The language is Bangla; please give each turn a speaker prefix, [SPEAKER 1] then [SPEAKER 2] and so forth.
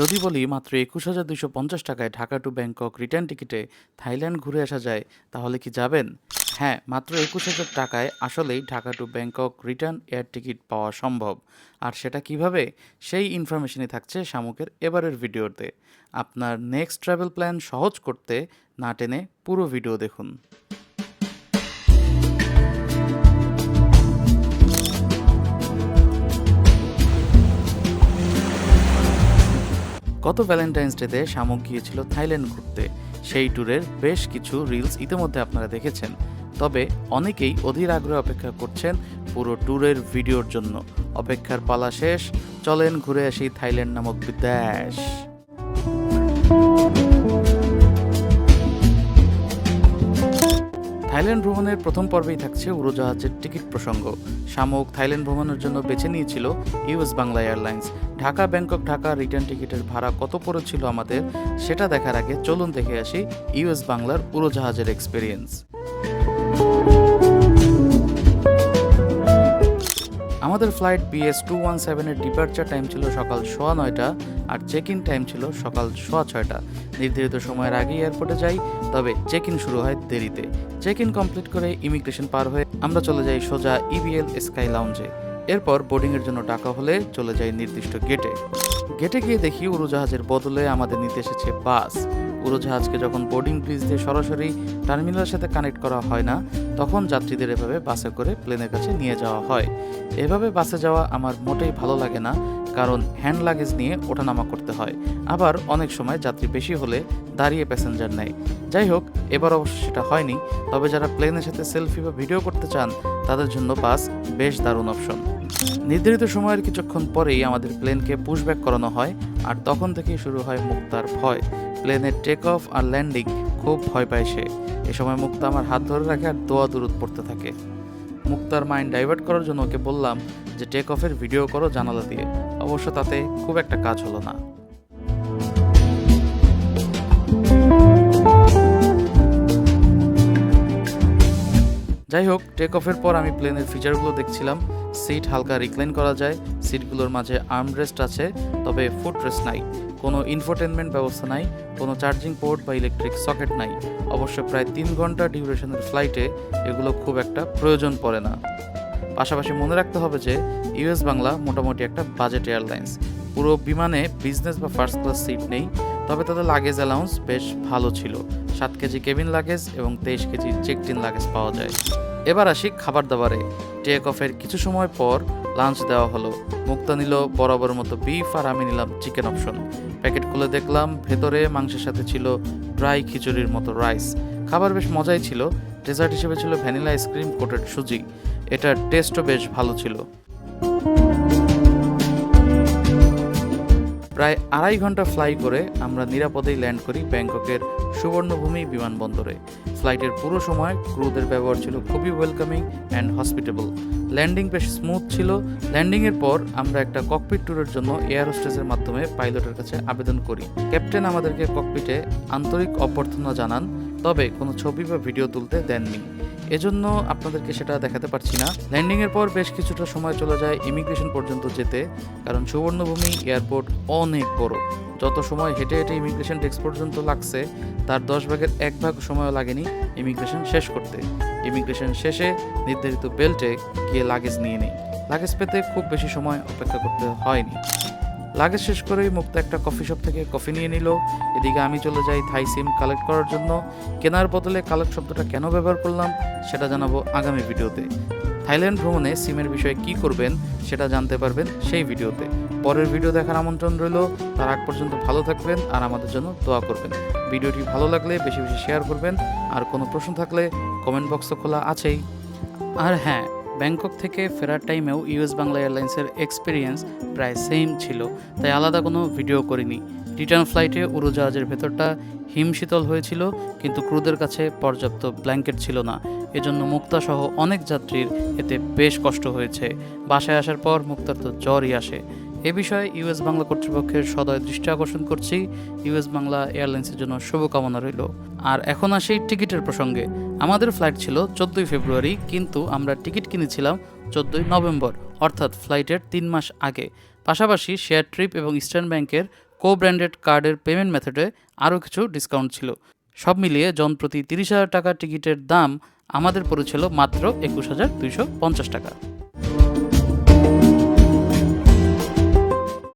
[SPEAKER 1] যদি বলি মাত্র একুশ হাজার দুশো পঞ্চাশ টাকায় ঢাকা টু ব্যাংকক রিটার্ন টিকিটে থাইল্যান্ড ঘুরে আসা যায়, তাহলে কি যাবেন? হ্যাঁ মাত্র একুশ হাজার টাকায় আসলেই Dhaka to Bangkok return air ticket পাওয়া সম্ভব। আর সেটা কীভাবে? সেই ইনফরমেশনই থাকছে শামুকের এবারের ভিডিওতে। আপনার নেক্সট ট্রাভেল প্ল্যান সহজ করতে না টেনে পুরো ভিডিও দেখুন। গত ভ্যালেন্টাইন্স ডেতে শামুক গিয়েছিল থাইল্যান্ড ঘুরতে। সেই ট্যুরের বেশ কিছু রিলস ইতিমধ্যে আপনারা দেখেছেন। তবে অনেকেই অধীর আগ্রহে অপেক্ষা করছেন পুরো ট্যুরের ভিডিওর জন্য। অপেক্ষার পালা শেষ, চলেন ঘুরে আসি থাইল্যান্ড নামক বিদেশ। থাইল্যান্ড ভ্রমণের প্রথম পর্বেই থাকছে উড়োজাহাজের টিকিট প্রসঙ্গ। শামুক থাইল্যান্ড ভ্রমণের জন্য বেছে নিয়েছিল US Bangla airlines. Dhaka, Bangkok, Dhaka return টিকিটের ভাড়া কত পড়েছিল আমাদের, সেটা দেখার আগে চলুন দেখে আসি ইউএস বাংলার উড়োজাহাজের এক্সপিরিয়েন্স আমাদের ফ্লাইট বিএস টু ওয়ান সেভেনের ডিপার্চার টাইম ছিল সকাল সোয়া নয়টা আর চেক ইন টাইম ছিল সকাল সোয়া ছয়টা। নির্ধারিত সময়ের আগেই এয়ারপোর্টে যাই, তবে চেক ইন শুরু হয় দেরিতে। চেক ইন কমপ্লিট করে ইমিগ্রেশন পার হয়ে আমরা চলে যাই সোজা ইবিএল স্কাই লাউঞ্জে এরপর বোর্ডিংয়ের জন্য ডাকা হলে চলে যাই নির্দিষ্ট গেটে। গেটে গিয়ে দেখি উড়োজাহাজের বদলে আমাদের নিতে এসেছে বাস। উড়োজাহাজকে যখন বোর্ডিং ব্রিজ দিয়ে সরাসরি টার্মিনালের সাথে কানেক্ট করা হয় না, তখন যাত্রীদের এভাবে বাসে করে প্লেনের কাছে নিয়ে যাওয়া হয়। এভাবে বাসে যাওয়া আমার মোটেই ভালো লাগে না, কারণ হ্যান্ড লাগেজ নিয়ে ওঠানামা করতে হয়। আবার অনেক সময় যাত্রী বেশি হলে দাঁড়িয়ে প্যাসেঞ্জার নেয়। যাই হোক, এবার অবশ্য সেটা হয়নি, তবে যারা প্লেনের সাথে সেলফি বা ভিডিও করতে চান, তাদের জন্য বাস বেশ দারুণ অপশন। নির্ধারিত সময়ের কিছুক্ষণ পরেই আমাদের প্লেনকে পুশব্যাক করানো হয়, আর তখন থেকেই শুরু হয় মুক্তার ভয়। প্লেনের টেক অফ আর ল্যান্ডিং খুব ভয় পায় সে। এ সময় মুক্তা আমার হাত ধরে রাখে আর দোয়া দূরত পড়তে থাকে। মুক্তার মাইন্ড ডাইভার্ট করার জন্য ওকে বললাম যে টেক অফের ভিডিও করো জানালা দিয়ে। অবশ্য তাতে খুব একটা কাজ হলো না। যাই হোক টেক অফের পর আমি প্লেনের ফিচারগুলো দেখছিলাম। সিট হালকা রিক্লাইন করা যায় সিটগুলোর মাঝে আর্মরেস্ট আছে, তবে ফুট রেস্ট নাই। কোনো ইনফোটেনমেন্ট ব্যবস্থা নাই, কোনো চার্জিং পোর্ট বা ইলেকট্রিক সকেট নাই। অবশ্য প্রায় তিন ঘণ্টা ডিউরেশনের ফ্লাইটে এগুলো খুব একটা প্রয়োজন পড়ে না। পাশাপাশি মনে রাখতে হবে যে ইউএস বাংলা মোটামুটি একটা বাজেট এয়ারলাইন্স। পুরো বিমানে বিজনেস বা ফার্স্ট ক্লাস সিট নেই, তবে তাদের লাগেজ অ্যালাউন্স বেশ ভালো ছিল। সাত কেজি কেবিন লাগেজ এবং তেইশ কেজি চেক ইন লাগেজ পাওয়া যায়। এবার আসি খাবার দাবারে টেক অফের কিছু সময় পর লাঞ্চ দেওয়া হলো। মুক্তা নিল বরাবর মতো বিফ আর আমি নিলাম চিকেন অপশন। প্যাকেট খুলে দেখলাম ভেতরে মাংসের সাথে ছিল ড্রাই খিচুড়ির মতো রাইস। খাবার বেশ মজাই ছিল। ডেজার্ট হিসেবে ছিল ভ্যানিলা আইসক্রিম কোটেড সুজি। এটার টেস্টও বেশ ভালো ছিল। প্রায় আড়াই ঘণ্টা ফ্লাই করে আমরা নিরাপদেই ল্যান্ড করি ব্যাংককের সুবর্ণভূমি বিমানবন্দরে। ফ্লাইটের পুরো সময় ক্রুদের ব্যবহার ছিল খুবই ওয়েলকামিং অ্যান্ড হসপিটেবল ল্যান্ডিং বেশ স্মুথ ছিল। ল্যান্ডিংয়ের পর আমরা একটা ককপিট ট্যুরের জন্য এয়ার হোস্টেসের মাধ্যমে পাইলটের কাছে আবেদন করি। ক্যাপ্টেন আমাদেরকে ককপিটে আন্তরিক অভ্যর্থনা জানান তবে কোনো ছবি বা ভিডিও তুলতে দেননি। এজন্য আপনাদেরকে সেটা দেখাতে পারছি না। ল্যান্ডিংয়ের পর বেশ কিছুটা সময় চলে যায় ইমিগ্রেশন পর্যন্ত যেতে, কারণ সুবর্ণভূমি এয়ারপোর্ট অনেক বড়। যত সময় হেঁটে হেঁটে ইমিগ্রেশন ডেস্ক পর্যন্ত লাগছে, তার দশ ভাগের এক ভাগ সময়ও লাগেনি ইমিগ্রেশন শেষ করতে। ইমিগ্রেশন শেষে নির্ধারিত বেল্টে গিয়ে লাগেজ নিয়ে নেই। লাগেজ পেতে খুব বেশি সময় অপেক্ষা করতে হয়নি। লাগেজ শেষ করেই মুক্ত একটা কফি শপ থেকে কফি নিয়ে নিল। এদিকে আমি চলে যাই থাই সিম কালেক্ট করার জন্য। কেনার বদলে কালেক্ট শব্দটা কেন ব্যবহার করলাম, সেটা জানাব আগামী ভিডিওতে। থাইল্যান্ড ভ্রমণে সিমের বিষয়ে কি করবেন, সেটা জানতে পারবেন সেই ভিডিওতে। পরের ভিডিও দেখার আমন্ত্রণ রইল। তার আগ পর্যন্ত ভালো থাকবেন আর আমাদের জন্য দোয়া করবেন। ভিডিওটি ভালো লাগলে বেশি বেশি শেয়ার করবেন। আর কোনো প্রশ্ন থাকলে কমেন্ট বক্স খোলা আছেই। আর হ্যাঁ ব্যাংকক থেকে ফেরার টাইমেও ইউএস বাংলা এয়ারলাইন্সের এক্সপিরিয়েন্স প্রায় সেম ছিল, তাই আলাদা কোনো ভিডিও করিনি। রিটার্ন ফ্লাইটে উড়োজাহাজের ভেতরটা হিমশীতল হয়েছিল, কিন্তু ক্রুদের কাছে পর্যাপ্ত ব্ল্যাঙ্কেট ছিল না। এজন্য মুক্তা সহ অনেক যাত্রীর এতে বেশ কষ্ট হয়েছে। বাসায় আসার পর মুক্তার তো জ্বরই আসে। এ বিষয়ে ইউএস বাংলা কর্তৃপক্ষের সদয় দৃষ্টি আকর্ষণ করছি। ইউএস বাংলা এয়ারলাইন্সের জন্য শুভকামনা রইল। আর এখন আসি টিকিটের প্রসঙ্গে। আমাদের ফ্লাইট ছিল চোদ্দোই ফেব্রুয়ারি, কিন্তু আমরা টিকিট কিনেছিলাম চোদ্দোই নভেম্বর, অর্থাৎ ফ্লাইটের তিন মাস আগে। পাশাপাশি শেয়ার ট্রিপ এবং ইস্টার্ন ব্যাংকের কো ব্র্যান্ডেড কার্ডের পেমেন্ট মেথডে আরও কিছু ডিসকাউন্ট ছিল। সব মিলিয়ে জন প্রতি তিরিশ হাজার টাকা টিকিটের দাম আমাদের পড়েছিল মাত্র একুশ হাজার দুইশো পঞ্চাশ টাকা।